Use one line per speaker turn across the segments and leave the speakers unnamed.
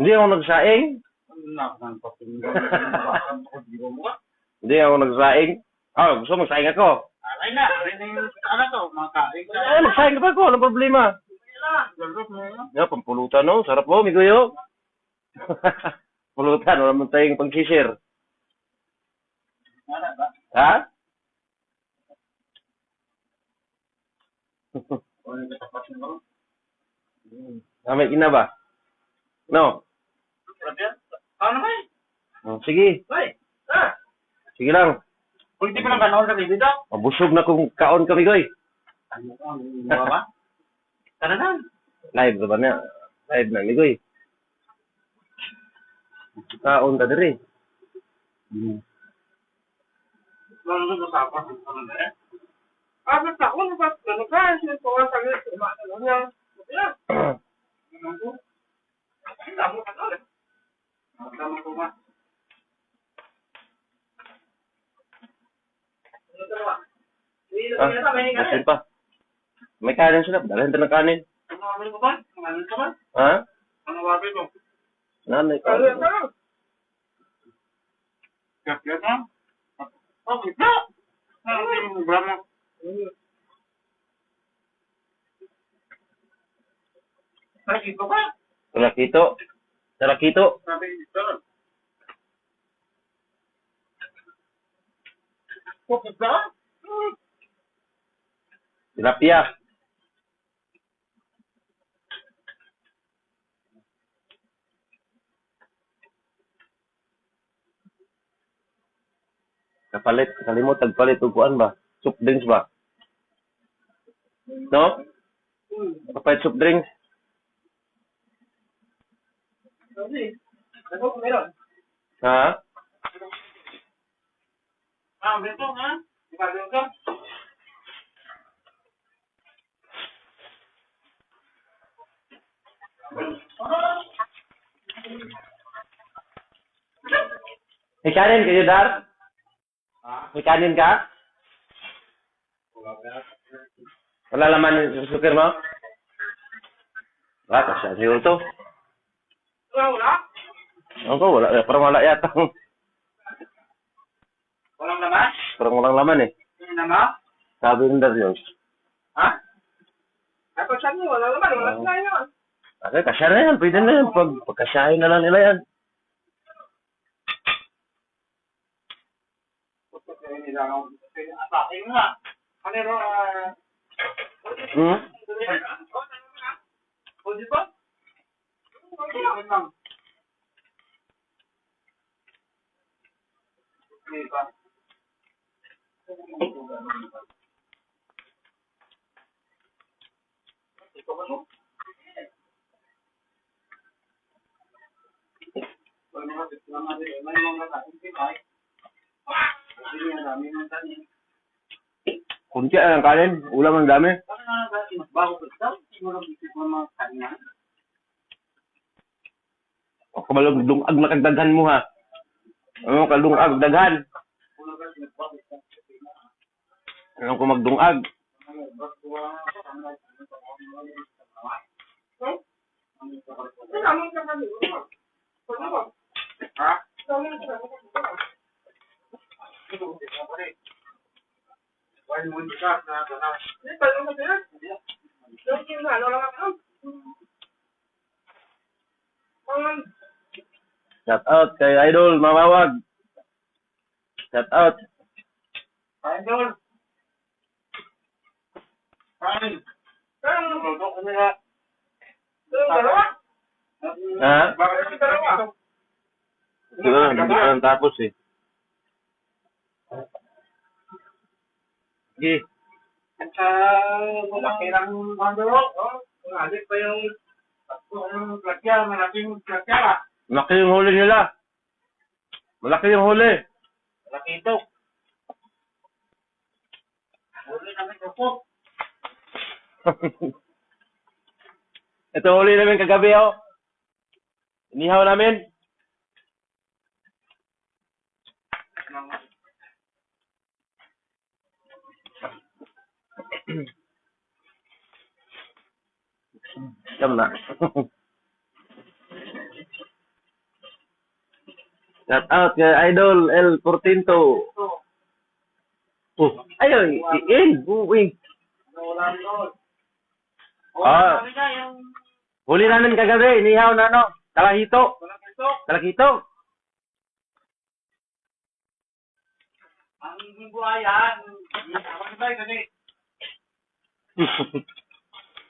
Hindi ako nagsaing. Hindi ako nagsaing. Ah, gusto mo magsaing ako.
Alay na. Alay na yung ano to. Mga kain ka.
Eh, magsaing ka pa ako. Anong problema?
Galot mo yun.
Ya, pampulutan no. Sarap mo, migoyo. Pulutan, wala mo tayong
ba?
Ha?
Wala ka tapat mo.
Namay ina ba? No.
Ano ba?
Oh, sige.
Hoy! Ah!
Sige lang.
Kung di pa lang ganoon sa dito.
Mabusog na kung kaon kami, goy.
Ano ka? Ano ba? Tara na.
Live ba na? Live na, migoy. Kaon ta diri.
Lalo na sa apa. Ano na eh? Ah, na ba? Ano ka? Sino ko sagot? Ano niya? Ano ko? Na ba? Ano ka ba?
ah, masin pa. May kanin sila. Dalahin ta ng kanin.
Ano wabi ko ba? Ano ka ba?
Ha?
Ano wabi ko?
Nanay ka.
Kaya ka? Oh, kita! Ano yung drama? Nakikita ka?
Talakito.
Oh, kita?
Tilapia. Kapalit, kalimot, tagpalit, upuan ba? Soup drinks ba? No? Kapalit soup drinks?
Sabi. Ano ko meron?
Ha?
Ah, dito ha? Ikaw dito?
May kanin kayo, Dar? May kanin ka? Wala laman yung sugar mo? Wala, kasi siguro to.
Wala.
Ako, wala. eh, Parang wala yata.
Walang naman?
Parang walang laman eh.
Hindi naman?
Sabi ng Dar yun.
Ha? Ako siya niyo, wala naman. Wala sila yun.
Okay, kasya na yan. Pwede na yan. Pag, pagkasyahin na lang nila yan.
Ano ah...
Hmm?
O, di ba? Okay lang. Di ba? Ikaw ba, no? Wala mga gusto naman din. May mga natin Pinoy. Hindi nga dami ng tanin.
Kunti ang kanin. Ulam ang dami.
Ano na dati mas bago ko ito? Siguro bisip mo
ha. Ano ka dungag daghan?
Sa.
Ano ko magdungag?
Ano, bago ko ang ano, ano, ano, ano, ano, ano, Ha? Why mo hindi ka na na?
Shout out kay Idol Mawawag. Shout out.
Idol. Kain. Kain. Luto ko nila.
Ha?
Bakit malaki yung
huli nila. Malaki yung huli.
Malaki ito. Huli namin ito po.
Ito huli namin kagabi oh. Inihaw namin. Siyam na. Shout out kay Idol L Portinto. Oh, ayun, in, uwing. Ah. Huli namin kagabi, inihaw na ano, talahito.
walang ito,
Talakito.
ang buhayan, ang ba kasi,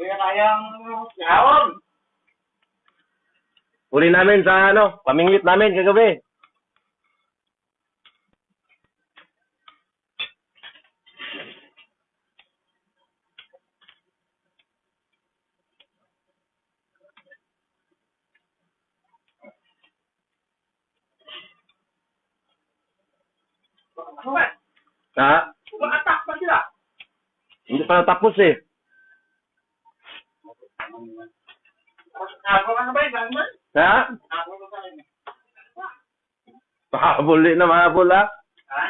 kaya kayang yawon.
Huli namin sa ano, pamingwit namin kagabi. Ha?
Umatak pa sila.
Hindi pa natapos eh.
Ako ka na ba yun? Gano'n?
Ha?
Ako ka ba yun?
Pahabol din na mahabol ha.
Ha?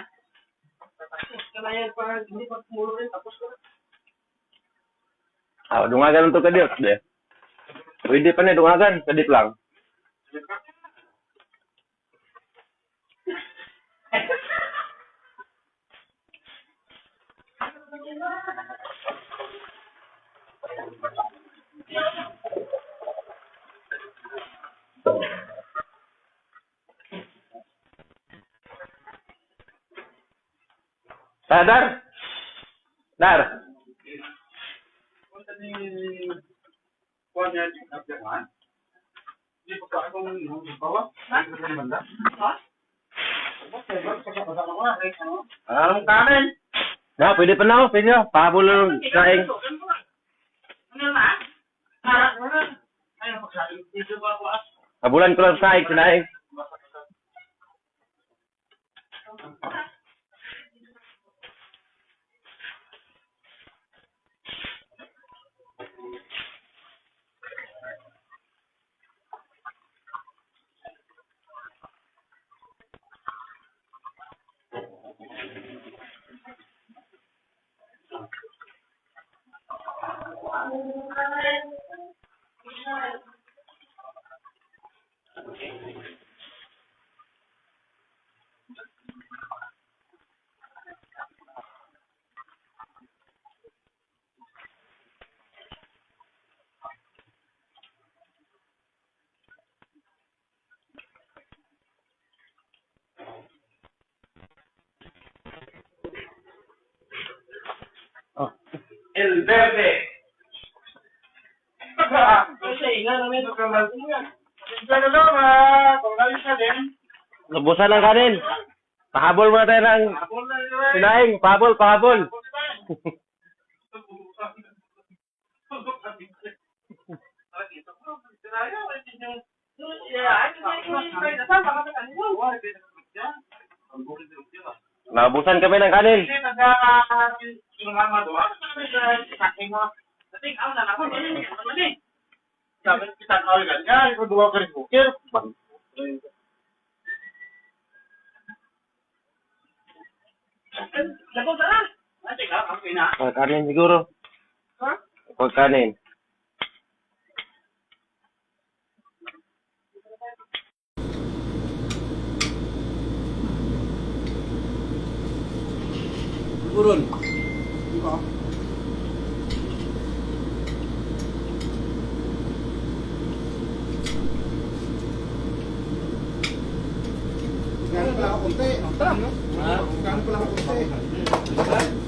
Tapos ka na yan, parang hindi pa tumulo rin, tapos ka na.
Ah, dungagan to kadip de. Pwede pa ni dungagan, kadip lang. Ah, Dar? Dar?
Punta ni Kuan niya yung nagdaman. Hindi pa ka akong nung bawa. Ha? Ha? Anong kanin?
Na, pwede pa na ako, pwede na. Pahabol lang saing.
Ano na? Harap mo na. Dito ba ako as?
Habulan ko lang saing, sinaing. Oh.
Sa din.
Nabusan ng kanin. Pahabol muna tayo ng sinaing. Pahabol, pahabol. Nabusan kami ng kanin.
Sabi kita kawal ganyan, ikaw duwa ka rin bukir. Lago ka na. Ate ka, ang pina.
Pag kanin siguro.
Ha?
Pag kanin.
Burun.
Gano'n pala ako kunti.
Ha?
Gano'n pala ako kunti.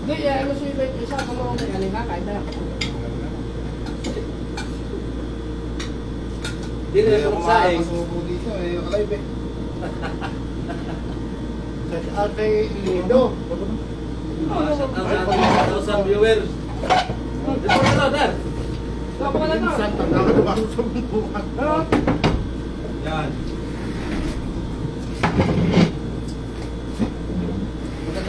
Hindi, eh, ano si Wait, isa ko mo may aling ka, kahit na.
Di na yung saing.
makakasubo dito eh. Alive eh. Shout out kay Lido.
Ah, shout out sa ating 1,000 viewers. Dito na, Dar.
Stop mo na to.
Minsan, tanda ko diba sa buwan.
Yan.
Maganda pa na yung bago pala. Ito na
Bye.
eh. Sabi na ako kanina, eh,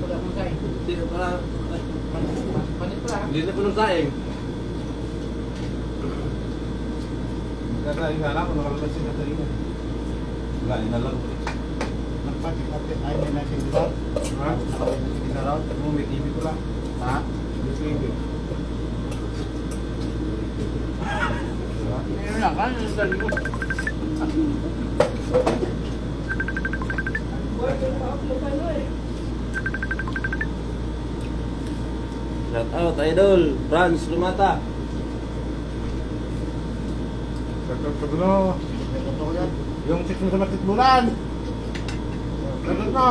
ko lang kay.
Di na pala.
Pala.
Hindi na punong saing.
Kakain nga lang ako nakalabas si Katarina.
Wala, yun na lang.
Nagpati-pati ay may nasa diba? Ha? Nasa diba? TV ko lang.
Ha?
TV.
Kan? Saan mo?
Shout out, idol. Franz Lumata.
Pagkakag no. Yung six mo sa matitbulan. Ganun na.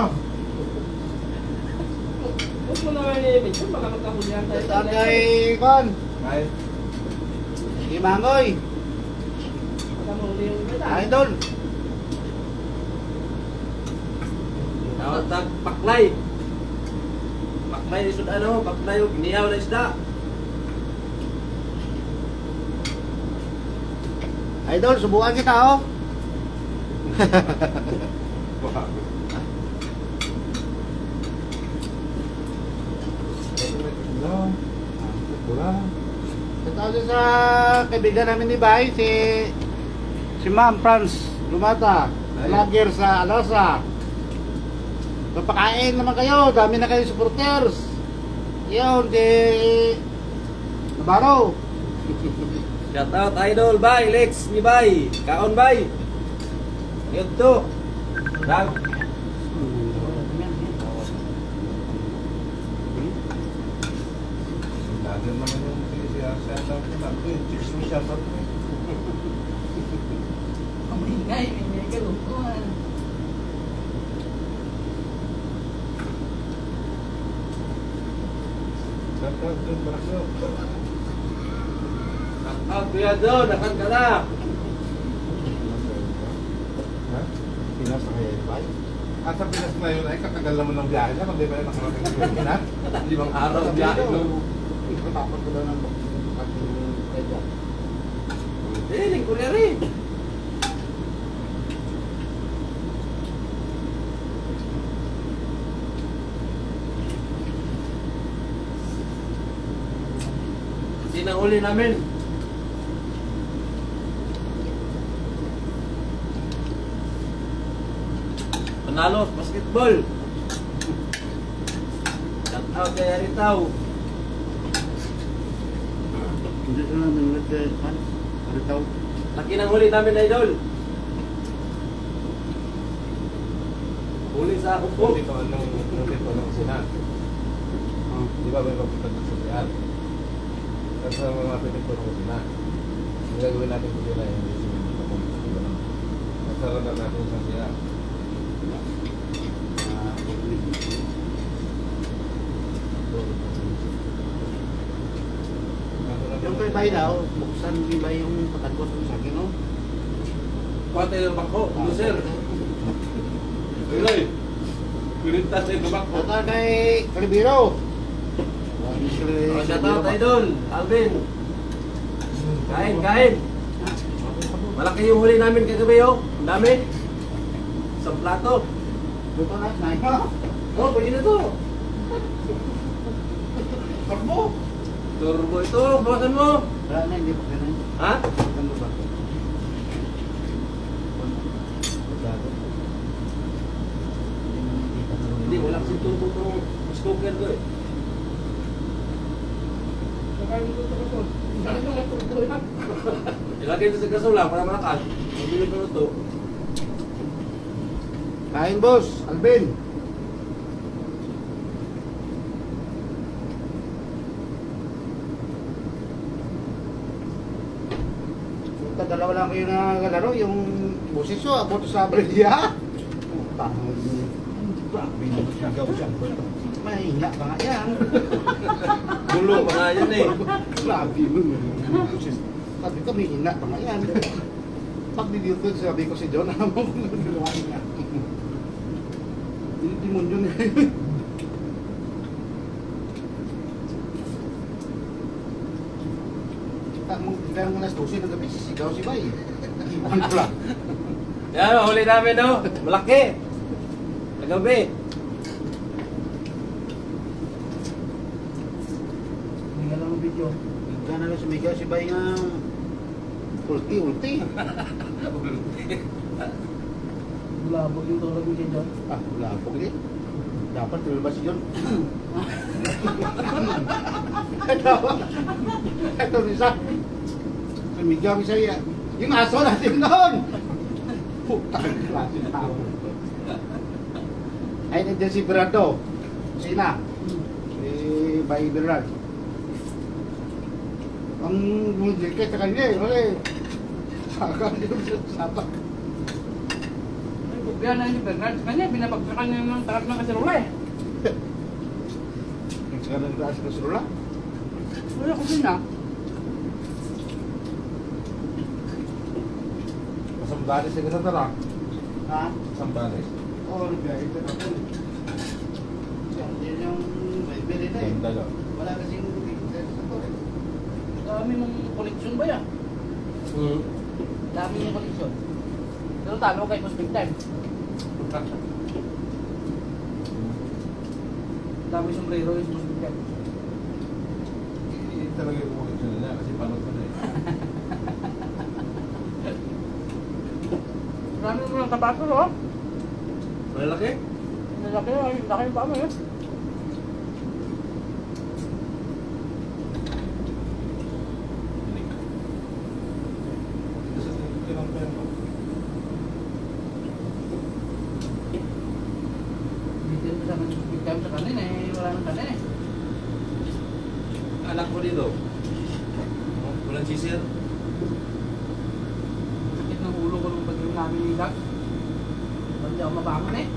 Huwag mo naman i-video, baka magkahulihan tayo.
Saan kay Kon?
Kay.
Mangoy.
Baka mahuli yung bata.
Idol.
Tawag tag paklay. Paklay ni sud ano, paklay og niyaw na isda.
Idol, subukan kita oh. Ito sa kaibigan namin ni Bay, si si Ma'am Franz Lumata, vlogger sa Alasa. Papakain naman kayo, dami na kayo supporters. Yun, di Nabarro.
Shout out idol bye, Lex ni bye. Kaon bye. Ito. Rag.
Dagdag naman yung shoutout ko. Cheers mo shoutout mo.
Mamingay, may kalukuhan.
Shoutout dun, Braso.
Shout out kuya do, nakan ka na.
Ha? Pinas na na yun ay katagal naman ng biyahe niya, kundi ba yung nakarating sa Pinas?
Limang araw biyahe no.
Tapos ko lang ng.
Eh, ning kuya rin. Sinahuli namin. Panalo basketball. Shout out kay Aritaw.
Hindi ko lang nanonood kay Pan. Tawag?
Laki ng huli namin, idol. Huli sa upo.
Dito anong dito ng sinan. Di ba may papunta sa sosial? Kasi sa mga pinito ng kusina. Ang gagawin natin kusina yung papunta. Nasaralan natin sa siya.
Yung kay Bay daw, buksan ni Bay yung patagos sa akin, no?
Kuwate yung bako, loser. Uloy. Kurintas na yung bako.
Ito kay Calibiro.
Shout out, idol. Alvin. Kain, kain. Malaki yung huli namin kagabi, oh. Ang dami. Sa plato.
Luto na, snack.
Oh, pwede na to.
Karbo!
Turbo ito, bawasan mo.
Wala na, hindi pa ganun.
Ha?
Ano ba?
Hindi, wala kasi turbo itong smoker ko eh. Ilagay ito sa gasol lang para malakas. Mabili ko na to.
Kain boss, Alvin. Ito, dalawa lang kayo nagalaro, yung busis ko, abot sa Bredia. Tangod niya. Grabe na sigaw siya. Mahina pa nga yan.
Gulo pa nga yan eh.
Grabe mo. Sabi ko, mahina pa nga yan. Pag dito sabi ko si John, ano mo niya. Dinidemonyo niya yun. Tak mo biglang alas 12 ng gabi, sisigaw si Bay. Iwan ko lang.
Yan, huli namin no. Malaki. Nagabi.
Hindi nga lang ang video.
Bigla na lang sumigaw si Bay nga ulti-ulti.
Bulabog yung tulog ni John.
Ah, po ulit. Dapat tulubas yun. Dapat. Ito isa. Sumigyan ko sa'yo. Yung aso natin noon. Putang klase tao. Ay, nandiyan si Berardo. Sina. Si Bay Bernard. Ang bumigay kay sa kanya eh. Wala eh. Saka yung sapak.
Ay, bugyan na ni Bernard. Kanya, binabagsakan niya ng tarak ng kaserula eh.
Yung sa kanang klase ng surula.
Wala ko din ah.
Sambales sa ganun tara.
Ha?
Sambales.
Oo, nagbiyahe ito na po. Yan, yun yung may bili na eh.
Ganda.
Wala kasing sa eh.
Dami mong koleksyon ba yan?
Hmm.
Dami mong koleksyon. Pero talo kay Boss Big Time. Dami sombrero yung Boss Big Time.
Hindi talaga yung connection nila kasi panood ko na eh.
Dami mo ng tabaco, oh.
Malalaki?
Nalaki na, laki yung eh.
Dito sa tinang pera.
Dito yung kasama ng Boss Big Time sa kanin eh. Wala nang kanin eh.
Anak ko dito. Walang sisir.
Sakit ng ulo ko nung pag-inom namin ni Doc. Hindi ako mabangon eh.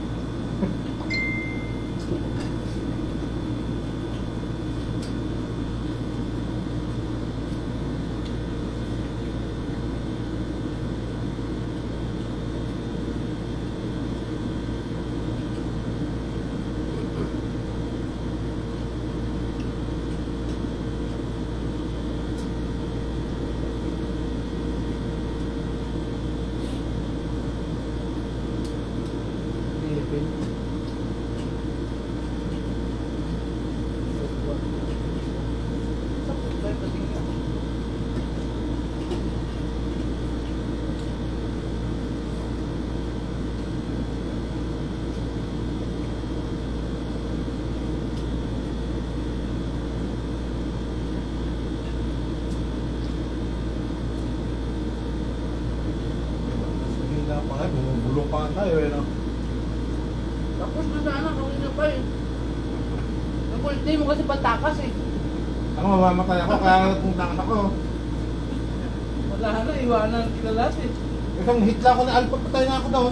Hindi na pa nga, bumubulong pa nga tayo eh no.
Tapos na sana kanina pa eh. Yung mo kasi patakas eh.
Ako mamamatay ako kaya nagpunta ako.
Wala na, iwanan kita lahat eh.
Isang hit lang ako na alpag patay na ako daw.